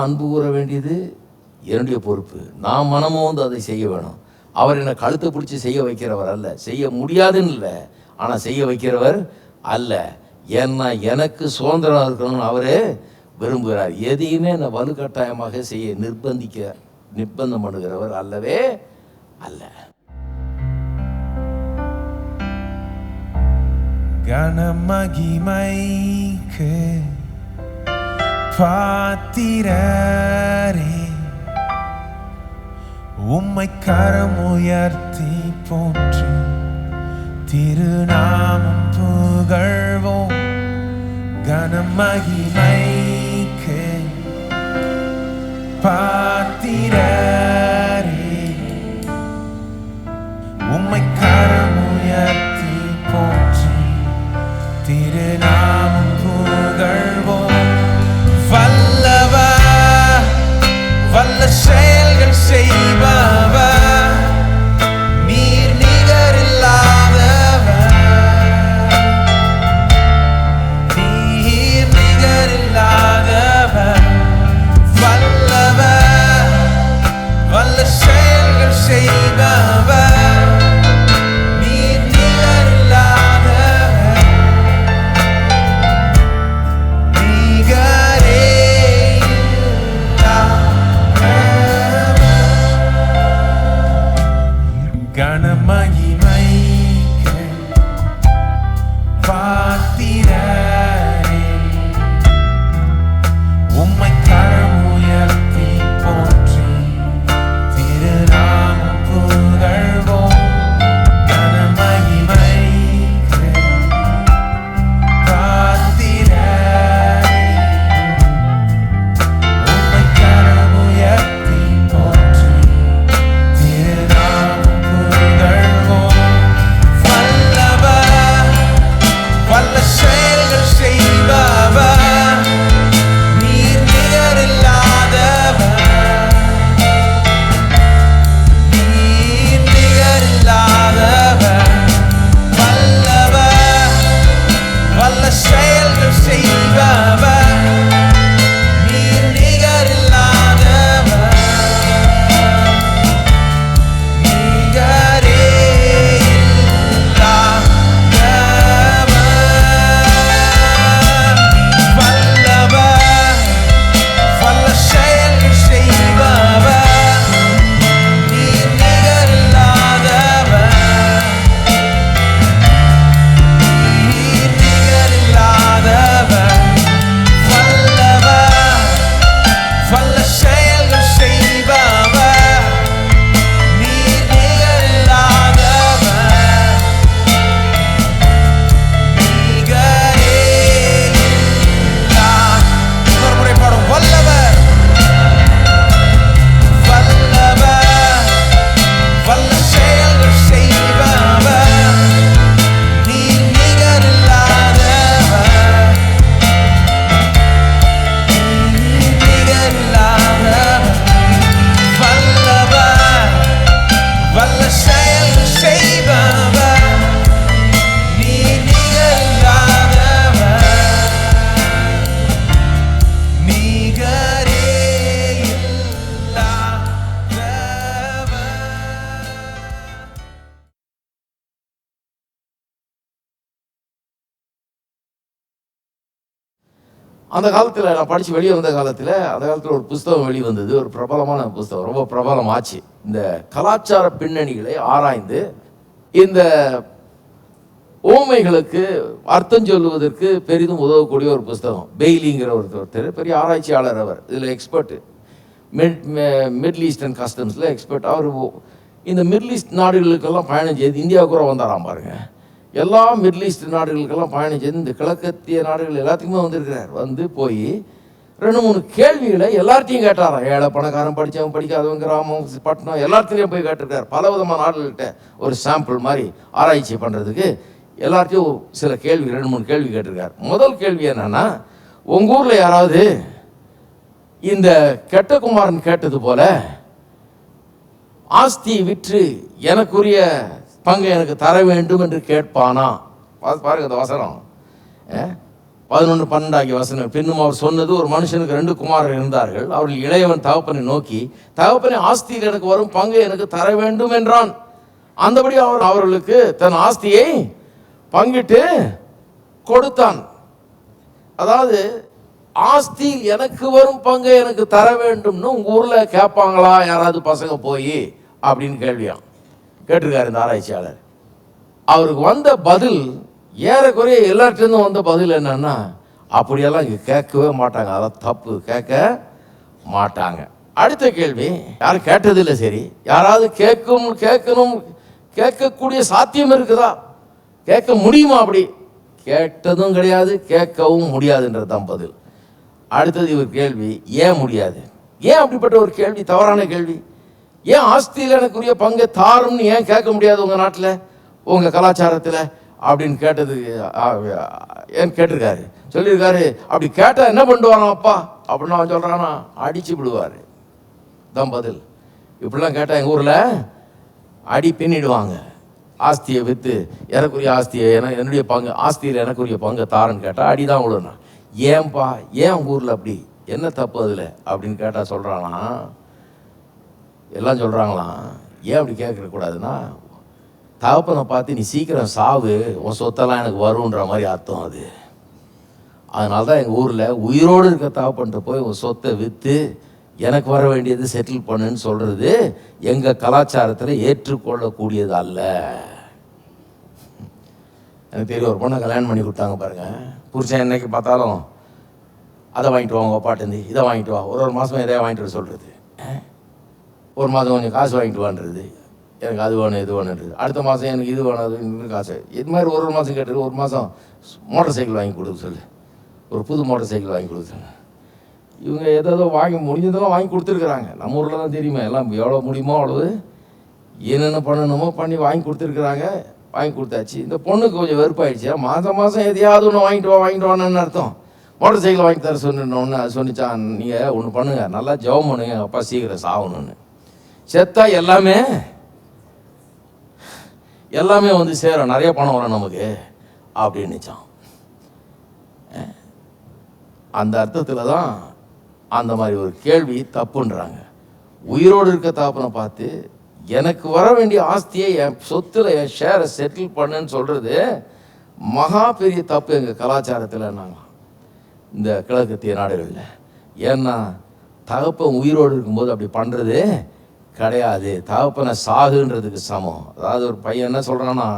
நான் அன்பு கூற வேண்டியது என்னுடைய பொறுப்பு. நான் மனமும் வந்து அதை செய்ய வேணும். அவர் என்னை கழுத்தை பிடிச்சி செய்ய வைக்கிறவர் அல்ல. செய்ய முடியாதுன்னு இல்லை. ஆனால் செய்ய வைக்கிறவர் அல்ல. ஏன்னா எனக்கு சுதந்திரம் இருக்கணும்னு அவரே விரும்புகிறார். எதையுமே என்னை வலுக்கட்டாயமாக செய்ய நிர்பந்திக்க நிர்பந்தம் பண்ணுகிறவர் அல்லவே அல்ல. கனமகிமைக்கு பாத்திரரே உம்மை கரம் உயர்த்தி போற்றி திருநாமம் புகழ்வோம். கனமகிமைக்கு பாத்திரரே உம்மை கரம் உயர்த்தி அந்த காலத்தில் நான் படித்து வெளியே வந்த காலத்தில் அந்த காலத்தில் ஒரு புஸ்தகம் வெளி வந்தது. ஒரு பிரபலமான புஸ்தகம். ரொம்ப பிரபலம் ஆச்சு இந்த கலாச்சார பின்னணிகளை ஆராய்ந்து இந்த ஓமைகளுக்கு அர்த்தம் சொல்லுவதற்கு பெரிதும் உதவக்கூடிய ஒரு புஸ்தகம். பெய்லிங்கிற ஒருத்தர் பெரிய ஆராய்ச்சியாளர் அவர். இதில் எக்ஸ்பர்ட் மிட் மிடில் ஈஸ்டர்ன் கஸ்டம்ஸில் எக்ஸ்பர்ட் அவர் ஓ- இந்த மிடில் ஈஸ்ட் நாடுகளுக்கெல்லாம் பயணம் செய்து இந்தியாவுக்கு கூட வந்தாராம் பாருங்கள் எல்லா மிடில் ஈஸ்ட் நாடுகளுக்கெல்லாம் பயணம் செய்து இந்த கிழக்கத்திய நாடுகள் எல்லாத்துக்குமே வந்திருக்கிறார். வந்து போய் ரெண்டு மூணு கேள்விகளை எல்லார்ட்டையும் கேட்டாராம் ஏழை பணக்காரன் படித்தவன் படிக்காதவன் கிராமம் பட்டணம் எல்லாத்துலேயும் போய் கேட்டிருக்கார். பல விதமான நாடுகள்கிட்ட ஒரு சாம்பிள் மாதிரி ஆராய்ச்சி பண்ணுறதுக்கு எல்லார்ட்டையும் சில கேள்வி ரெண்டு மூணு கேள்வி கேட்டிருக்கார். முதல் கேள்வி என்னென்னா உங்கள் ஊரில் யாராவது இந்த கெட்டகுமாரன் கேட்டது போல ஆஸ்தி விற்று எனக்குரிய பங்கை எனக்கு தர வேண்டும் என்று கேட்பானா? பா- பாருங்க இந்த வசனம். பதினொன்று பன்னெண்டு வசனம் பின்னும் அவர் சொன்னது ஒரு மனுஷனுக்கு ரெண்டு குமாரர் இருந்தார்கள். அவர்கள் இளையவன் தகப்பனை நோக்கி தகப்பனை ஆஸ்தியில் எனக்கு வரும் பங்கு எனக்கு தர வேண்டும் என்றான். அந்தபடி அவர் அவர்களுக்கு தன் ஆஸ்தியை பங்கிட்டு கொடுத்தான். அதாவது ஆஸ்தியில் எனக்கு வரும் பங்கை எனக்கு தர வேண்டும்னு உங்கள் ஊரில் கேட்பாங்களா? யாராவது பசங்க போய் அப்படின்னு கேள்வியான் கேட்டிருக்காரு இந்த ஆராய்ச்சியாளர். அவருக்கு வந்த பதில் ஏறக்குறைய எல்லார்ட்டேருந்தும் வந்த பதில் என்னன்னா அப்படியெல்லாம் இங்கே கேட்கவே மாட்டாங்க. அதெல்லாம் தப்பு. கேட்க மாட்டாங்க. அடுத்த கேள்வி யாரும் கேட்டதில்லை சரி. யாராவது கேட்கும் கேட்கணும் கேட்கக்கூடிய சாத்தியம் இருக்குதா? கேட்க முடியுமா அப்படி? கேட்டதும் கிடையாது கேட்கவும் முடியாதுன்றது தான் பதில். அடுத்தது இவர் கேள்வி ஏன் முடியாது? ஏன் அப்படிப்பட்ட ஒரு கேள்வி தவறான கேள்வி? ஏன் ஆஸ்தியில் எனக்குரிய பங்கு தாரும்னு ஏன் கேட்க முடியாது உங்கள் நாட்டில்? உங்கள் கலாச்சாரத்தில்? அப்படின்னு கேட்டது ஏன் கேட்டிருக்காரு? சொல்லியிருக்காரு அப்படி கேட்டால் என்ன பண்ணுவாராம் அப்பா? அப்படின்னு அவன் சொல்கிறானா அடித்து விடுவார். தான் பதில். இப்படிலாம் கேட்டால் எங்கள் ஊரில் அடி பின்னிடுவாங்க. ஆஸ்தியை விற்று எனக்குரிய ஆஸ்தியை என என்னுடைய பங்கு ஆஸ்தியில் எனக்குரிய பங்கு தாரன்னு கேட்டால் அடி தான் விழுனா ஏன்பா ஏன் ஊரில் அப்படி? என்ன தப்பு அதில்? அப்படின்னு கேட்டால் சொல்கிறானா எல்லாம் சொல்கிறாங்களாம் ஏன் அப்படி கேட்கக்கூடாதுன்னா தகப்பனை பார்த்து நீ சீக்கிரம் சாவு உன் சொத்தெல்லாம் எனக்கு வருன்ற மாதிரி அர்த்தம் அது. அதனால தான் எங்கள் ஊரில் உயிரோடு இருக்க தகப்பன்ட்டு போய் உன் சொத்தை விற்று எனக்கு வர வேண்டியது செட்டில் பண்ணுன்னு சொல்கிறது எங்கள் கலாச்சாரத்தில் ஏற்றுக்கொள்ளக்கூடியது அல்ல. எனக்கு தெரியும் ஒரு பொண்ணை கல்யாணம் பண்ணி கொடுத்தாங்க பாருங்கள் புருஷன் என்னைக்கு பார்த்தாலும் அதை வாங்கிட்டு வாங்க உங்கள் இதை வாங்கிட்டு வா ஒரு ஒரு மாதம் எதையா வாங்கிட்டு வர சொல்கிறது ஒரு மாதம் கொஞ்சம் காசு வாங்கிட்டு வான்றது. எனக்கு அது வேணும் இது வேணுன்றது. அடுத்த மாதம் எனக்கு இது வேணும் அது இன்னும் காசு. இது மாதிரி ஒரு ஒரு மாதம் கேட்டு ஒரு மாதம் மோட்டார் சைக்கிள் வாங்கி கொடுக்க சொல்லு. ஒரு புது மோட்டர் சைக்கிள் வாங்கி கொடுக்க இவங்க ஏதோ வாங்கி முடிஞ்சதெல்லாம் வாங்கி கொடுத்துருக்குறாங்க. நம்ம ஊரில் தான் தெரியுமே எல்லாம் எவ்வளோ முடியுமோ அவ்வளவு என்னென்ன பண்ணணுமோ பண்ணி வாங்கி கொடுத்துருக்குறாங்க. வாங்கி கொடுத்தாச்சு. இந்த பொண்ணுக்கு கொஞ்சம் வெறுப்பாயிடுச்சு. மாதம் மாதம் எதையாவது ஒன்று வாங்கிட்டு வா வாங்கிட்டு வான்னு அர்த்தம். மோட்டர் சைக்கிள் வாங்கி தர சொன்னோன்னு அது சொன்னிச்சான் நீங்கள் ஒன்று பண்ணுங்க. நல்லா ஜெபம் பண்ணுங்க எங்கள் அப்பா சீக்கிரம் சாகணும்னு. செத்தா எல்லாமே எல்லாமே வந்து சேரும். நிறைய பணம் வரும் நமக்கு. அப்படின்னுச்சான் அஹ். அந்த அர்த்தத்தில் தான் அந்த மாதிரி ஒரு கேள்வி தப்புன்றாங்க. உயிரோடு இருக்க தாப்பனை பார்த்து எனக்கு வர வேண்டிய ஆஸ்தியை என் சொத்துல என் ஷேரை செட்டில் பண்ணுன்னு சொல்கிறது மகா பெரிய தப்பு எங்கள் கலாச்சாரத்தில் நாங்கள் இந்த கிழக்கத்திய நாடுகளில் ஏன்னா தகப்பன் உயிரோடு இருக்கும்போது அப்படி பண்ணுறது கிடையாது. தகப்பனை சாகுன்றதுக்கு சமம். அதாவது ஒரு பையன் என்ன சொல்கிறான்னா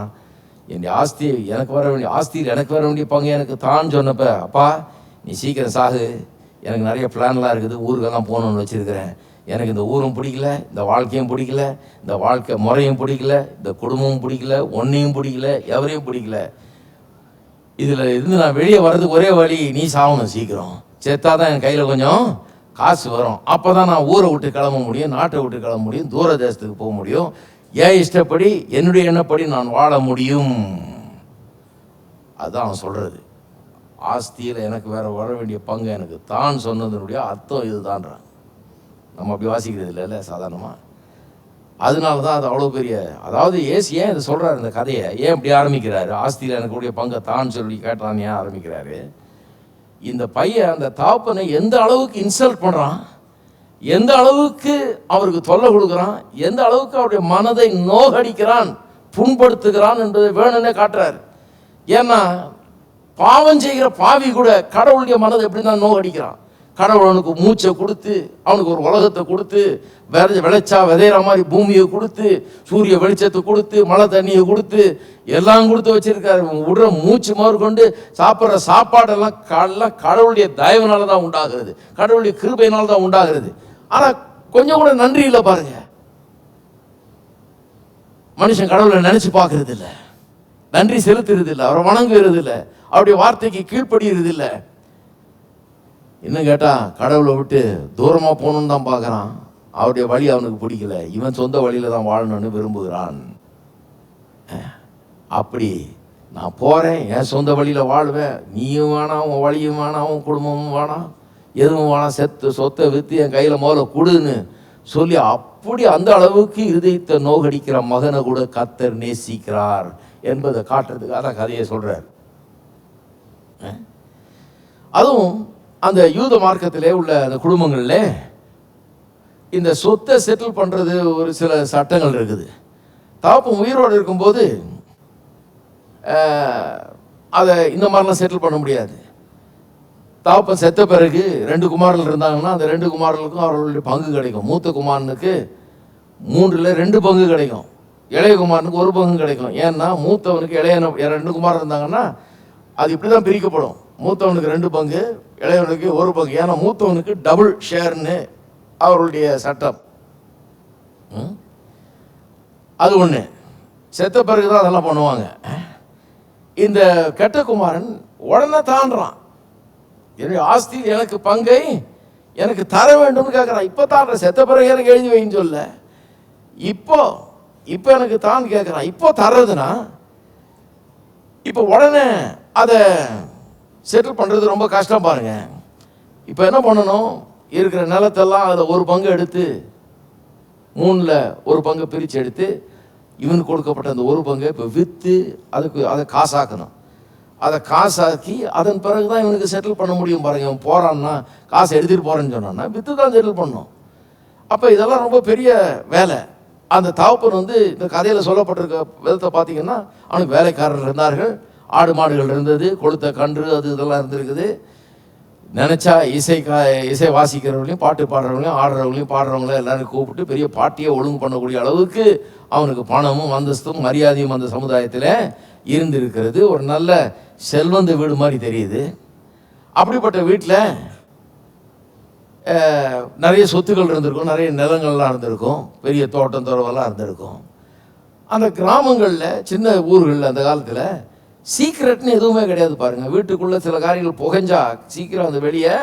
என் ஆஸ்தி எனக்கு வர வேண்டிய ஆஸ்தியில் எனக்கு வர வேண்டிய பங்கு எனக்கு தான் சொன்னப்ப அப்பா நீ சீக்கிரம் சாகு. எனக்கு நிறைய பிளான்லாம் இருக்குது. ஊருக்கெல்லாம் போகணுன்னு வச்சுருக்கிறேன். எனக்கு இந்த ஊரும் பிடிக்கல இந்த வாழ்க்கையும் பிடிக்கல இந்த வாழ்க்கை முறையும் பிடிக்கல இந்த குடும்பமும் பிடிக்கல ஒன்றையும் பிடிக்கல எவரையும் பிடிக்கல. இதில் இருந்து நான் வெளியே வர்றதுக்கு ஒரே வழி நீ சாகணும் சீக்கிரம். செத்தா தான் என் கையில் கொஞ்சம் காசு வரும். அப்போ தான் நான் ஊரை விட்டு கிளம்ப முடியும் நாட்டை விட்டு கிளம்ப முடியும் தூர தேசத்துக்கு போக முடியும். ஏன் இஷ்டப்படி? என்னுடைய எண்ணப்படி நான் வாழ முடியும். அதுதான் அவன் சொல்கிறது ஆஸ்தியில் எனக்கு வேறு வர வேண்டிய பங்கு எனக்கு. தான் சொன்னதனுடைய அர்த்தம் இதுதான்றான். நம்ம அப்படி வாசிக்கிறது இல்லைல்ல சாதாரணமாக அதனால தான் அது அவ்வளோ பெரிய அதாவது ஏசு ஏன் இதை சொல்கிறாரு இந்த கதையை? ஏன் இப்படி ஆரம்பிக்கிறாரு? ஆஸ்தியில் எனக்கு கூடிய பங்கை தான் சொல்லி கேட்டான் ஏன் ஆரம்பிக்கிறாரு? இந்த பையன் அந்த தாப்பனை எந்த அளவுக்கு இன்சல்ட் பண்ணுறான் எந்த அளவுக்கு அவருக்கு தொல்லை கொடுக்குறான் எந்த அளவுக்கு அவருடைய மனதை நோகடிக்கிறான் புண்படுத்துகிறான் என்பதை வேணும்னே காட்டுறாரு. ஏன்னா பாவம் செய்கிற பாவி கூட கடவுளுடைய மனதை எப்படி தான் நோகடிக்கிறான். கடவுள் அவனுக்கு மூச்சை கொடுத்து அவனுக்கு ஒரு உலகத்தை கொடுத்து விதை விளைச்சா விதையிற மாதிரி பூமியை கொடுத்து சூரிய வெளிச்சத்தை கொடுத்து மழை தண்ணியை கொடுத்து எல்லாம் கொடுத்து வச்சிருக்காரு. விடுற மூச்சு முதற்கொண்டு சாப்பிட்ற சாப்பாடெல்லாம் எல்லாம் கடவுளுடைய தயவுனால தான் உண்டாகிறது. கடவுளுடைய கிருபையினால தான் உண்டாகிறது. ஆனால் கொஞ்சம் கூட நன்றி இல்லை பாருங்க. மனுஷன் கடவுளை நினச்சி பார்க்கறது இல்லை நன்றி செலுத்துறது இல்லை அவரை வணங்குறது இல்லை அவருடைய வார்த்தைக்கு கீழ்ப்படுகிறது இல்லை இன்னும் கேட்டால் கடவுளை விட்டு தூரமாக போகணுன்னு தான் பார்க்குறான். அவருடைய வழி அவனுக்கு பிடிக்கல. இவன் சொந்த வழியில் தான் வாழணும்னு விரும்புகிறான். அப்படி நான் போகிறேன் என் சொந்த வழியில் வாழ்வேன். நீயும் வேணாம் உன் வழியும் வேணாம் உன் குடும்பமும் வேணாம். எதுவும் வேணாம் செத்து சொத்தை விற்று என் கையில் முதல்ல கொடுன்னு சொல்லி அப்படி அந்த அளவுக்கு இருதயத்தை நோகடிக்கிற மகனை கூட கத்தர் நேசிக்கிறார் என்பதை காட்டுறதுக்காக தான் கதையை சொல்கிறார் அதுவும் அந்த யூத மார்க்கத்திலே உள்ள அந்த குடும்பங்களில் இந்த சொத்தை செட்டில் பண்ணுறது ஒரு சில சட்டங்கள் இருக்குது. தாப்பம் உயிரோடு இருக்கும்போது அதை இந்த மாதிரிலாம் செட்டில் பண்ண முடியாது. தாப்பம் செத்த பிறகு ரெண்டு குமாரர்கள் இருந்தாங்கன்னா அந்த ரெண்டு குமாரர்களுக்கும் அவர்களுடைய பங்கு கிடைக்கும். மூத்த குமாரனுக்கு மூன்றில் ரெண்டு பங்கு கிடைக்கும். இளைய குமாரனுக்கு ஒரு பங்கு கிடைக்கும். ஏன்னா மூத்தவனுக்கு இளைய ரெண்டு குமாரன் இருந்தாங்கன்னா அது இப்படி தான் பிரிக்கப்படும். மூத்தவனுக்கு ரெண்டு பங்கு இளையவனுக்கு ஒரு பங்கு. ஏன்னா மூத்தவனுக்கு டபுள் ஷேர்னு அவர்களுடைய சட்டம். ம்? அது ஒன்று செத்த பிறகு தான் அதெல்லாம் பண்ணுவாங்க. இந்த கெட்ட குமாரன் உடனே தாண்டுறான். என்னுடைய ஆஸ்தியில் எனக்கு பங்கை எனக்கு தர வேண்டும்னு கேட்குறான் இப்போ தாண்ட செத்த பிறகு எனக்கு எழுதி வைன்னு சொல்ல. இப்போ இப்போ எனக்கு தான் கேட்குறான் இப்போ தர்றதுன்னா இப்போ உடனே அதை செட்டில் பண்ணுறது ரொம்ப கஷ்டம் பாருங்க. இப்போ என்ன பண்ணணும்? இருக்கிற நிலத்தெல்லாம் அதில் ஒரு பங்கு எடுத்து மூணில் ஒரு பங்கு பிரித்து எடுத்து இவனுக்கு கொடுக்கப்பட்ட அந்த ஒரு பங்கை இப்போ விற்று அதுக்கு அதை காசாக்கணும். அதை காசாக்கி அதன் பிறகு தான் இவனுக்கு செட்டில் பண்ண முடியும் பாருங்க. இவன் போகிறான்னா காசை எடுத்துகிட்டு போகிறேன்னு சொன்னான்னா விற்று தான் செட்டில் பண்ணணும் அப்போ இதெல்லாம் ரொம்ப பெரிய வேலை. அந்த தகப்பன் வந்து இந்த கதையில் சொல்லப்பட்டிருக்க விதத்தை பார்த்தீங்கன்னா அவனுக்கு வேலைக்காரர் இருந்தார்கள். ஆடு மாடுகள் இருந்தது கொளுத்த கன்று அது இதெல்லாம் இருந்திருக்குது. நினச்சா இசை கா இசை வாசிக்கிறவங்களையும் பாட்டு பாடுறவங்களையும் ஆடுறவங்களையும் பாடுறவங்களையும் எல்லாரும் கூப்பிட்டு பெரிய பாட்டியை ஒழுங்கு பண்ணக்கூடிய அளவுக்கு அவனுக்கு பணமும் அந்தஸ்தும் மரியாதையும் அந்த சமுதாயத்தில் இருந்திருக்கிறது. ஒரு நல்ல செல்வந்த வீடு மாதிரி தெரியுது. அப்படிப்பட்ட வீட்டில் நிறைய சொத்துக்கள் இருந்திருக்கும் நிறைய நிலங்கள்லாம் இருந்திருக்கும் பெரிய தோட்டம் துறவெல்லாம் இருந்திருக்கும். அந்த கிராமங்களில் சின்ன ஊர்களில் அந்த காலத்தில் சீக்ரெட்னு எதுவுமே கிடையாது பாருங்கள் வீட்டுக்குள்ளே சில காரியங்கள் புகைஞ்சா சீக்கிரம் அந்த வெளியே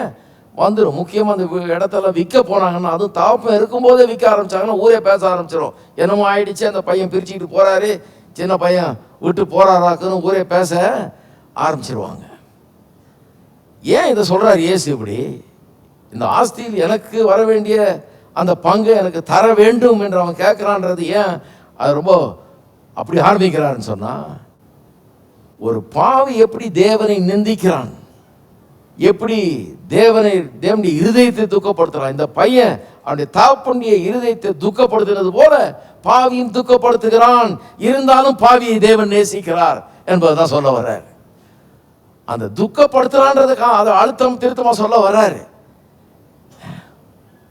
வந்துடும் முக்கியமாக அந்த இடத்தெல்லாம் விற்க போனாங்கன்னா அதுவும் தாப்பம் இருக்கும்போதே விற்க ஆரம்பிச்சாங்கன்னா ஊரே பேச ஆரம்பிச்சிடும் என்னமோ ஆயிடுச்சு அந்த பையன் பிரிச்சுக்கிட்டு போகிறாரு சின்ன பையன் விட்டு போகிறாராக்குன்னு ஊரே பேச ஆரம்பிச்சிருவாங்க. ஏன் இதை சொல்கிறார் ஏசு இப்படி? இந்த ஆஸ்தியில் எனக்கு வர வேண்டிய அந்த பங்கை எனக்கு தர வேண்டும் என்று அவன் கேட்குறான்றது ஏன்? அது ரொம்ப அப்படி ஆரம்பிக்கிறான்னு சொன்னால் ஒரு பாவி எப்படி தேவனை நிந்திக்கிறான்? எப்படி தேவனை தேவனுடைய இருதயத்தை துக்கப்படுத்துகிறான் இந்த பையன் அவனுடைய தாப்பனுடைய இருதயத்தை துக்கப்படுத்துகிறது போல பாவியும் துக்கப்படுத்துகிறான். இருந்தாலும் பாவியை தேவன் நேசிக்கிறார் என்பதுதான் சொல்ல வர்றார். அந்த துக்கப்படுத்துறான்றதுக்காக அதை அழுத்தம் திருத்தமாக சொல்ல வர்றாரு.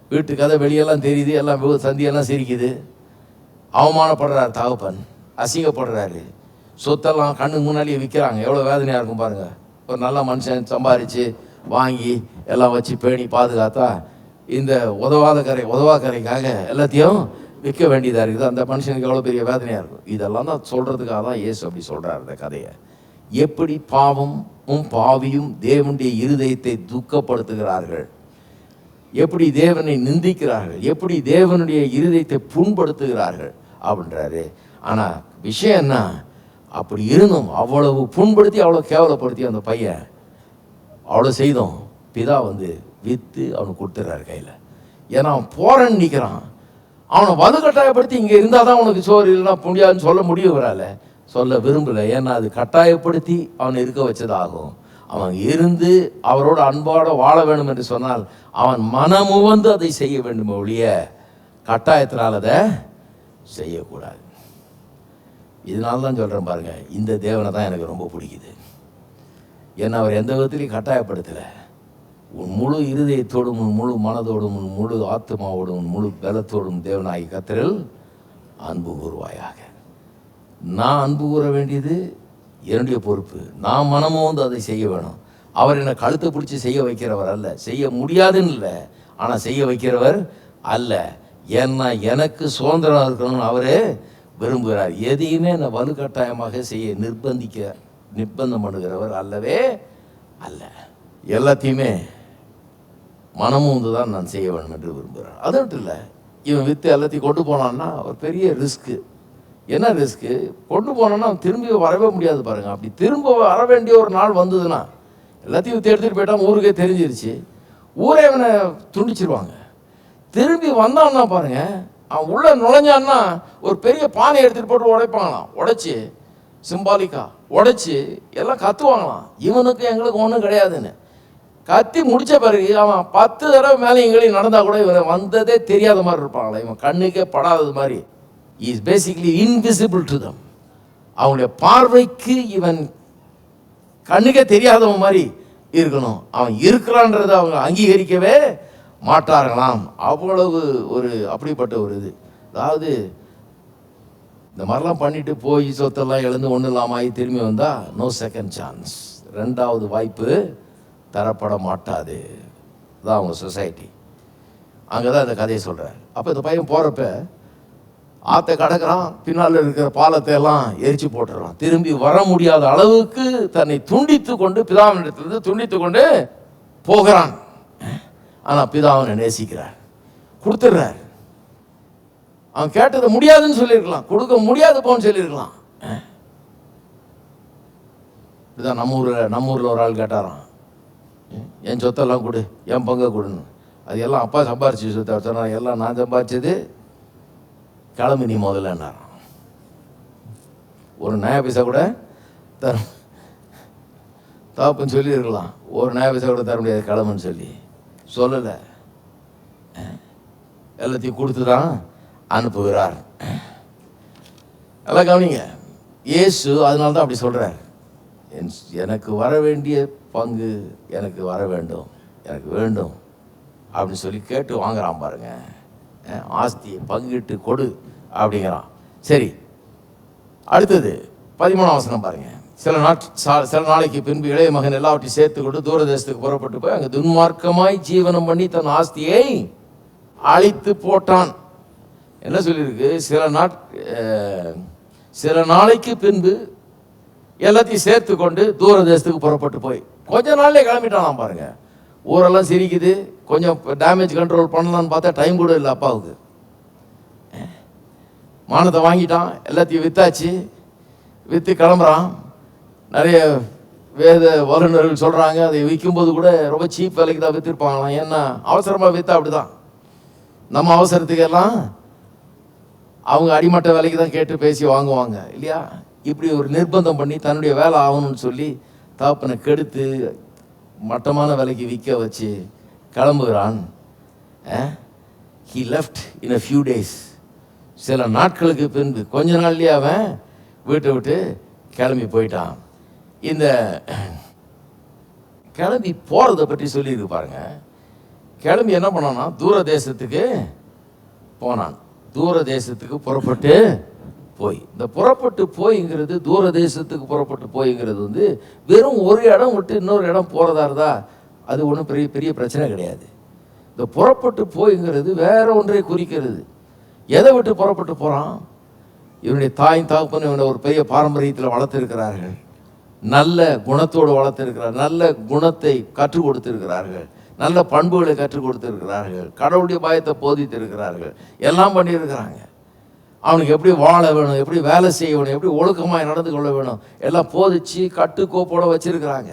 வீட்டு கதை வெளியெல்லாம் தெரியுது எல்லாம் சந்தியெல்லாம் சிரிக்குது. அவமானப்படுறார் தகப்பன் அசிங்கப்படுறாரு. சொத்தெல்லாம் கண்ணுக்கு முன்னாடியே விற்கிறாங்க எவ்வளோ வேதனையாக இருக்கும் பாருங்கள் ஒரு நல்ல மனுஷன் சம்பாரித்து வாங்கி எல்லாம் வச்சு பேணி பாதுகாத்தா இந்த உதவாத கரை உதவா எல்லாத்தையும் விற்க வேண்டியதாக இருக்குது. அந்த மனுஷனுக்கு எவ்வளோ பெரிய வேதனையாக இருக்கும். இதெல்லாம் தான் சொல்கிறதுக்காக தான் இயேசு அப்படி சொல்கிறார் இந்த கதையை. எப்படி பாவமும் பாவியும் தேவனுடைய இருதயத்தை துக்கப்படுத்துகிறார்கள்? எப்படி தேவனை நிந்திக்கிறார்கள்? எப்படி தேவனுடைய இருதயத்தை புண்படுத்துகிறார்கள்? அப்படின்றாரு. ஆனால் விஷயம் என்ன? அப்படி இருந்தும் அவ்வளவு புண்படுத்தி அவ்வளோ கேவலப்படுத்தி அந்த பையன் அவ்வளோ செய்தோம் பிதா வந்து விற்று அவனுக்கு கொடுத்துட்றாரு கையில். ஏன்னா அவன் போறேன்னு நிற்கிறான் அவனை வலுக்கட்டாயப்படுத்தி இங்கே இருந்தால் தான் உனக்கு சோறு இல்லைன்னா முடியாதுன்னு சொல்ல முடியும் வரால சொல்ல விரும்பலை. ஏன்னா அது கட்டாயப்படுத்தி அவனை இருக்க வச்சதாகும். அவன் இருந்து அவரோட அன்போடு வாழ வேண்டும் என்று சொன்னால் அவன் மனமுவந்து அதை செய்ய வேண்டும் ஒழிய கட்டாயத்தினால் அதை செய்யக்கூடாது. இதனால தான் சொல்கிறேன் பாருங்க இந்த தேவனை தான் எனக்கு ரொம்ப பிடிக்குது. ஏன்னா அவர் எந்த விதத்திலையும் கட்டாயப்படுத்தலை. உன் முழு இருதயத்தோடும் உன் முழு மனதோடும் உன் முழு ஆத்மாவோடும் உன் முழு பலத்தோடும் தேவனாகி கத்திரல் அன்பு கூறுவாயாக. நான் அன்பு கூற வேண்டியது என்னுடைய பொறுப்பு. நான் மனமும் வந்து அதை செய்ய வேணும். அவர் என்னை கழுத்தை பிடிச்சி செய்ய வைக்கிறவர் அல்ல. செய்ய முடியாதுன்னு இல்லை. ஆனால் செய்ய வைக்கிறவர் அல்ல. ஏன்னா எனக்கு சுதந்திரம் இருக்கணும்னு அவரே விரும்புகிறார். எதையுமே நான் வலுக்கட்டாயமாக செய்ய நிர்பந்திக்க நிர்பந்தம் பண்ணுகிறவர் அல்லவே அல்ல. எல்லாத்தையுமே மனமும் வந்து தான் நான் செய்ய வேண்டும் என்று விரும்புகிறேன் அது மட்டும் இல்லை இவன் விற்று எல்லாத்தையும் கொண்டு போனான்னா ஒரு பெரிய ரிஸ்க்கு என்ன ரிஸ்க்கு கொண்டு போனான்னா அவன் திரும்பி வரவே முடியாது பாருங்க. அப்படி திரும்ப வர வேண்டிய ஒரு நாள் வந்ததுன்னா எல்லாத்தையும் விற்று எடுத்துகிட்டு போயிட்டான் ஊருக்கே தெரிஞ்சிருச்சு. ஊரே இவனை துண்டிச்சிருவாங்க. திரும்பி வந்தான்னா பாருங்கள் அவன் உள்ள நுழைஞ்சான்னா ஒரு பெரிய பானை எடுத்துகிட்டு போட்டு உடைப்பாங்களாம். உடைச்சி சிம்பாலிக்கா உடைச்சி எல்லாம் கத்துவாங்களாம். இவனுக்கு எங்களுக்கு ஒன்றும் கிடையாதுன்னு. கத்தி முடித்த பிறகு அவன் பத்து தடவை மேலே எங்களையும் நடந்தால் கூட இவன் வந்ததே தெரியாத மாதிரி இருப்பாங்களே இவன் கண்ணுக்கே படாதது மாதிரி. Is basically invisible to them அவனுடைய பார்வைக்கு இவன் கண்ணுக்கே தெரியாதவன் மாதிரி இருக்கணும். அவன் இருக்கிறான்றதை அவங்க அங்கீகரிக்கவே மாட்டார்களாம். அவ்வளவு ஒரு அப்படிப்பட்ட ஒரு இது. அதாவது இந்த மாதிரிலாம் பண்ணிட்டு போய் சொத்தெல்லாம் எழுந்து ஒன்றும் இல்லாமல் திரும்பி வந்தால் நோ செகண்ட் சான்ஸ் ரெண்டாவது வாய்ப்பு தரப்பட மாட்டாது. தான் அவங்க சொசைட்டி அங்கே தான் இந்த கதையை சொல்கிறார் அப்போ இந்த பையன் போகிறப்ப ஆற்றை கடக்கிறான் பின்னால் இருக்கிற பாலத்தை எல்லாம் எரிச்சு போட்டுறான். திரும்பி வர முடியாத அளவுக்கு தன்னை துண்டித்து கொண்டு பிதாவினிடத்திலிருந்து துண்டித்து கொண்டு போகிறான். ஆனால் பிதாவனை நேசிக்கிறார். கொடுத்துட்றார். அவன் கேட்டதை முடியாதுன்னு சொல்லியிருக்கலாம். கொடுக்க முடியாது போன்னு சொல்லியிருக்கலாம். இதுதான் நம்ம ஊரில் நம்ம ஊரில் ஒரு ஆள் கேட்டாராம். என் சொத்தெல்லாம் கொடு என் பங்கை கொடுன்னு. அது எல்லாம் அப்பா சம்பாரிச்சு சொத்தை சொன்னார். எல்லாம் நான் சம்பாரிச்சது கிளம்பு நீ முதல்லன்னாராம். ஒரு நய பைசா கூட தர தாப்புன்னு சொல்லியிருக்கலாம். ஒரு நய பைசா கூட தர முடியாது கிளம்புன்னு சொல்லி. சொல்லலை. எல்லாத்தையும் கொடுத்து தான் அனுப்புகிறார். நல்லா கவனிங்க. இயேசு அதனால தான் அப்படி சொல்கிறார் என் எனக்கு வர வேண்டிய பங்கு எனக்கு வர வேண்டும். எனக்கு வேண்டும். அப்படின்னு சொல்லி கேட்டு வாங்குறான் பாருங்க. ஆஸ்தியை பங்கிட்டு கொடு அப்படிங்கிறான். சரி. அடுத்தது பதிமூணாம் வசனம் பாருங்கள் சில நாட் சா- சில நாளைக்கு பின்பு இளைய மகன் எல்லாவற்றையும் சேர்த்து கொண்டு தூரதேசத்துக்கு புறப்பட்டு போய் அங்கே துன்மார்க்கமாய் ஜீவனம் பண்ணி தன் ஆஸ்தியை அழித்து போட்டான். என்ன சொல்லியிருக்கு? சில நாட் சில நாளைக்கு பின்பு எல்லாத்தையும் சேர்த்து கொண்டு தூர தேசத்துக்கு புறப்பட்டு போய். கொஞ்ச நாள்லேயே கிளம்பிட்டானாம் பாருங்க. ஊரெல்லாம் சிரிக்குது. கொஞ்சம் டேமேஜ் கண்ட்ரோல் பண்ணலான்னு பார்த்தா டைம் கூட இல்லை அப்பாவுக்கு. மானத்தை வாங்கிட்டான். எல்லாத்தையும் வித்தாச்சு. விற்று கிளம்புறான். நிறைய வேத வல்லுநர்கள் சொல்கிறாங்க அதை விற்கும்போது கூட ரொம்ப சீப் விலைக்கு தான் விற்றுருப்பாங்களாம் ஏன்னா அவசரமாக விற்றா அப்படிதான். நம்ம அவசரத்துக்கு எல்லாம் அவங்க அடிமட்ட விலைக்கு தான் கேட்டு பேசி வாங்குவாங்க இல்லையா? இப்படி ஒரு நிர்பந்தம் பண்ணி தன்னுடைய வேலை ஆகணும்னு சொல்லி தாப்பனை கெடுத்து மட்டமான விலைக்கு விற்க வச்சு கிளம்புகிறான். He left in a few days சில நாட்களுக்கு பின்பு கொஞ்ச நாள்லேயே அவன் வீட்டை விட்டு கிளம்பி போயிட்டான். இந்த கிளம்பி போகிறத பற்றி சொல்லியிருக்கு பாருங்க. கிளம்பி என்ன பண்ணான்னா தூர தேசத்துக்கு போனான். தூர தேசத்துக்கு புறப்பட்டு போய். இந்த புறப்பட்டு போய்ங்கிறது தூர தேசத்துக்கு புறப்பட்டு போய்ங்கிறது வந்து வெறும் ஒரு இடம் விட்டு இன்னொரு இடம் போகிறதா இருந்தா அது ஒன்றும் பெரிய பெரிய பிரச்சனை கிடையாது. இந்த புறப்பட்டு போய்ங்கிறது வேற ஒன்றை குறிக்கிறது. எதை விட்டு புறப்பட்டு போகிறான் இவனுடைய தாய் தகப்பன் இவனை ஒரு பெரிய பாரம்பரியத்தில் வளர்த்துருக்கிறார்கள். நல்ல குணத்தோடு வளர்த்திருக்கிறார். நல்ல குணத்தை கற்றுக் கொடுத்திருக்கிறார்கள். நல்ல பண்புகளை கற்றுக் கொடுத்திருக்கிறார்கள். கடவுளுடைய பயத்தை போதித்திருக்கிறார்கள். எல்லாம் பண்ணியிருக்கிறாங்க. அவனுக்கு எப்படி வாழ வேணும் எப்படி வேலை செய்ய வேணும் எப்படி ஒழுக்கமாக நடந்து கொள்ள வேணும் எல்லாம் போதிச்சு கட்டுக்கோப்போட வச்சிருக்கிறாங்க.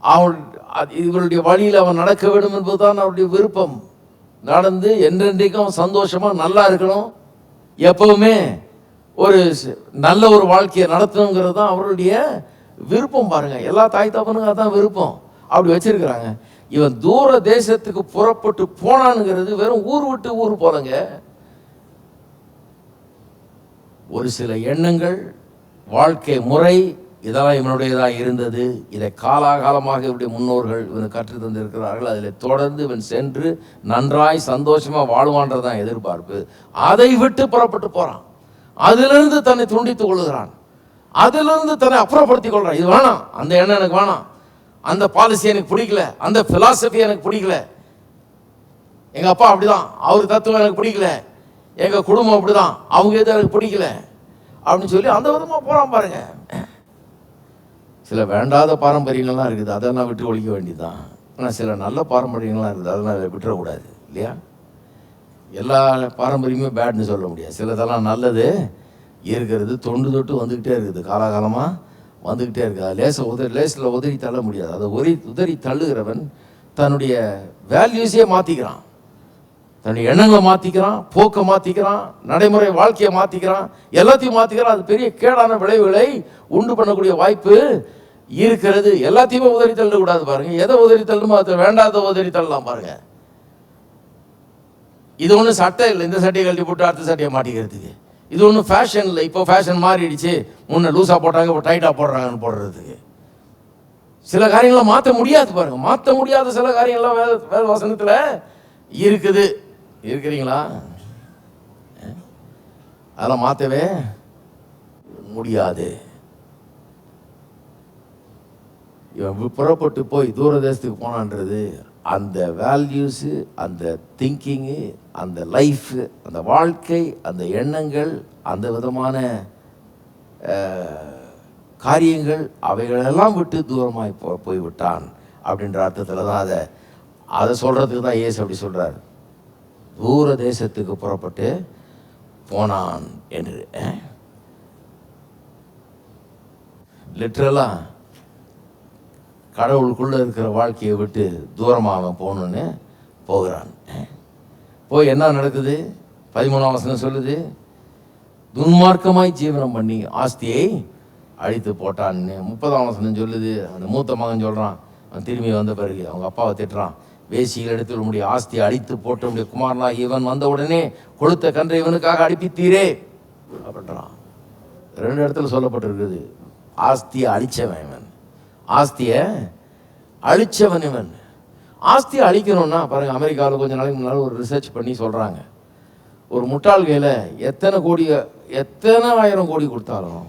அவன் இவருடைய வழியில் அவன் நடக்க வேண்டும் என்பதுதான் அவருடைய விருப்பம். நடந்து என்றென்றைக்கும் அவன் சந்தோஷமாக நல்லா இருக்கணும். எப்பவுமே ஒரு நல்ல ஒரு வாழ்க்கையை நடத்தணுங்கிறது தான் அவருடைய விருப்பம் பாருங்கள் எல்லா தாய் தப்பனுங்க தான் விருப்பம். அப்படி வச்சுருக்கிறாங்க. இவன் தூர தேசத்துக்கு புறப்பட்டு போனானுங்கிறது வெறும் ஊர் விட்டு ஊர் போலங்க. ஒரு சில எண்ணங்கள் வாழ்க்கை முறை இதெல்லாம் இவனுடையதாக இருந்தது. இதை காலாகாலமாக இவருடைய முன்னோர்கள் இவனுக்கு கற்றுத் தந்திருக்கிறார்கள். அதில் தொடர்ந்து இவன் சென்று நன்றாய் சந்தோஷமாக வாழ்வான்றதான் எதிர்பார்ப்பு. அதை விட்டு புறப்பட்டு போகிறான் அதிலிருந்து தன்னை துண்டித்துக் கொள்கிறான். அதிலிருந்து தன்னை அப்புறப்படுத்திக் கொள்றான் இது வேணாம். அந்த எண்ணம் எனக்கு வேணாம். அந்த பாலிசி எனக்கு பிடிக்கல. அந்த பிலாசபி எனக்கு பிடிக்கல. எங்க அப்பா அப்படிதான். அவர் தத்துவம் எனக்கு பிடிக்கல. எங்க குடும்பம் அப்படிதான். அவங்க எதுவும் எனக்கு பிடிக்கல. அப்படின்னு சொல்லி அந்த விதமா போறான் பாருங்க. சில வேண்டாத பாரம்பரியங்கள்லாம் இருக்குது. அதெல்லாம் விட்டு ஒழிக்க வேண்டியதுதான். ஆனால் சில நல்ல பாரம்பரியங்கள்லாம் இருக்குது. அதெல்லாம் விட்டுறக்கூடாது. இல்லையா? எல்லா பாரம்பரியமும் பேட்னு சொல்ல முடியாது. சிலதெல்லாம் நல்லது இருக்கிறது தொண்டு தொட்டு வந்துக்கிட்டே இருக்குது. காலாகாலமாக வந்துக்கிட்டே இருக்குது அது லேசை உதறி லேசில் உதறி தள்ள முடியாது. அதை உதறி உதறி தள்ளுகிறவன் தன்னுடைய வேல்யூஸே மாற்றிக்கிறான் தன்னுடைய எண்ணங்களை மாற்றிக்கிறான் போக்கை மாற்றிக்கிறான் நடைமுறை வாழ்க்கையை மாற்றிக்கிறான் எல்லாத்தையும் மாற்றிக்கிறான் அது பெரிய கேடான விளைவுகளை உண்டு பண்ணக்கூடிய வாய்ப்பு இருக்கிறது. எல்லாத்தையுமே உதறி தள்ளக்கூடாது பாருங்கள் எதை உதறி தள்ளுமோ அதை வேண்டாத உதறி தள்ளலாம் பாருங்கள் இது ஒன்றும் சட்டை இல்லை. இந்த சட்டையை கழட்டி போட்டு அடுத்த சட்டையை மாட்டிக்கிறதுக்கு. இது ஒன்றும் ஃபேஷன் இல்லை. இப்போ ஃபேஷன் மாறிடுச்சு. முன்னே லூஸாக போட்டாங்க இப்போ டைட்டாக போடுறாங்கன்னு போடுறதுக்கு. சில காரியங்களை மாற்ற முடியாது பாருங்கள் மாற்ற முடியாத சில காரியங்கள்லாம் வேத வேத வசனத்தில் இருக்குது. இருக்கிறீங்களா? அதெல்லாம் மாற்றவே முடியாது. இவன் புறப்பட்டு போய் தூர தேசத்துக்கு போனான்றது அந்த வேல்யூஸு அந்த திங்கிங்கு அந்த லைஃபு அந்த வாழ்க்கை அந்த எண்ணங்கள் அந்த விதமான காரியங்கள் அவைகளெல்லாம் விட்டு தூரமாக போ போய்விட்டான் அப்படின்ற அர்த்தத்தில் தான் அதை அதை சொல்கிறதுக்கு தான் ஏசு அப்படி சொல்கிறார் தூர தேசத்துக்கு புறப்பட்டு போனான் என்று லிட்ரலாக கடவுளுக்குள்ளே இருக்கிற வாழ்க்கையை விட்டு தூரமாக அவன் போகணுன்னு போகிறான். போய் என்ன நடக்குது? பதிமூணாம் வசனம் சொல்லுது துன்மார்க்கமாய் ஜீவனம் பண்ணி ஆஸ்தியை அழித்து போட்டான்னு முப்பதாம் வசனம் சொல்லுது. அந்த மூத்த மகன் சொல்கிறான் அவன் திரும்பி வந்த பிறகு அவங்க அப்பாவை திட்டுறான் வேசியில் எடுத்து உடைய ஆஸ்தியை அழித்து போட்டு உடைய குமாரனா இவன் வந்த உடனே கொடுத்த கன்றை இவனுக்காக அடிப்பித்தீரே அப்படின்றான். ரெண்டு இடத்துல சொல்லப்பட்டிருக்குது ஆஸ்தியை அழிச்சவன் ஆஸ்தியை அழிச்சவன் இவன். ஆஸ்தியை அழிக்கணும்னா பாருங்கள் அமெரிக்காவில் கொஞ்ச நாளைக்கு முன்னால் ஒரு ரிசர்ச் பண்ணி சொல்கிறாங்க ஒரு முட்டாள் கையில் எத்தனை கோடி எத்தனை ஆயிரம் கோடி கொடுத்தாலும்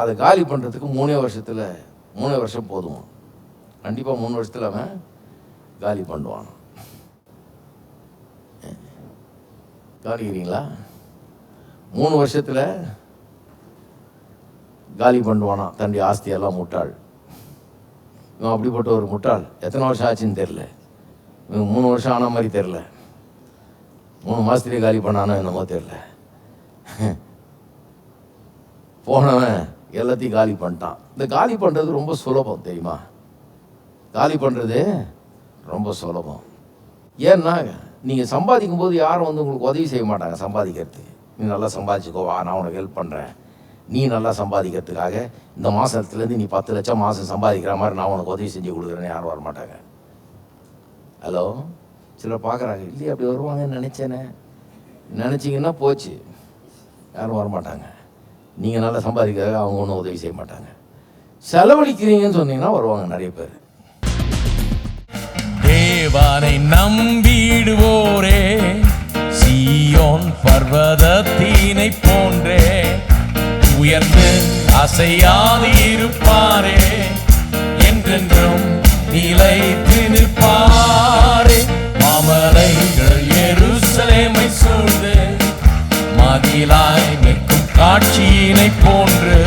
அதை காலி பண்ணுறதுக்கு மூணே வருஷத்தில் மூணே வருஷம் போதும். கண்டிப்பாக மூணு வருஷத்தில் அவன் காலி பண்ணுவான். காலிக்கிறீங்களா? மூணு வருஷத்தில் காலி பண்ணுவானா தன்னுடைய ஆஸ்தியெல்லாம் முட்டாள். இவன் அப்படிப்பட்ட ஒரு முட்டாள். எத்தனை வருஷம் ஆச்சுன்னு தெரில இவன் மூணு வருஷம் ஆன மாதிரி தெரில மூணு மாதத்துலேயே காலி பண்ணானோ என்னமோ தெரில போனவன் எல்லாத்தையும் காலி பண்ணிட்டான். இந்த காலி பண்ணுறது ரொம்ப சுலபம் தெரியுமா? காலி பண்ணுறது ரொம்ப சுலபம். ஏன்னா நீங்கள் சம்பாதிக்கும் போது யாரும் வந்து உங்களுக்கு உதவி செய்ய மாட்டாங்க சம்பாதிக்கிறதுக்கு. நீ நல்லா சம்பாதிச்சுக்கோ வா நான் உனக்கு ஹெல்ப் பண்ணுறேன் நீ நல்லா சம்பாதிக்கிறதுக்காக இந்த மாதத்துலேருந்து நீ பத்து லட்சம் மாதம் சம்பாதிக்கிற மாதிரி நான் உனக்கு உதவி செஞ்சு கொடுக்குறேன்னு யாரும் வர மாட்டாங்க. ஹலோ சிலர் பார்க்குறாங்க இல்லையே அப்படி வருவாங்கன்னு நினச்சேனே. நினச்சிங்கன்னா போச்சு. யாரும் வர மாட்டாங்க. நீங்கள் நல்லா சம்பாதிக்கிறதுக்காக அவங்க ஒன்றும் உதவி செய்ய மாட்டாங்க. செலவழிக்கிறீங்கன்னு சொன்னீங்கன்னா வருவாங்க நிறைய பேர். தேவானை நம்பிடுவோரே சீயோன் பர்வதத்தினை போன்றே உயர்ந்து அசையாதிருப்பாரே என்றென்றும் நிலைத்து நிற்பாரே. மாமலைகள் எருசலேமை சூழ்ந்து மதிலாய் நிற்கும் காட்சியினை போன்று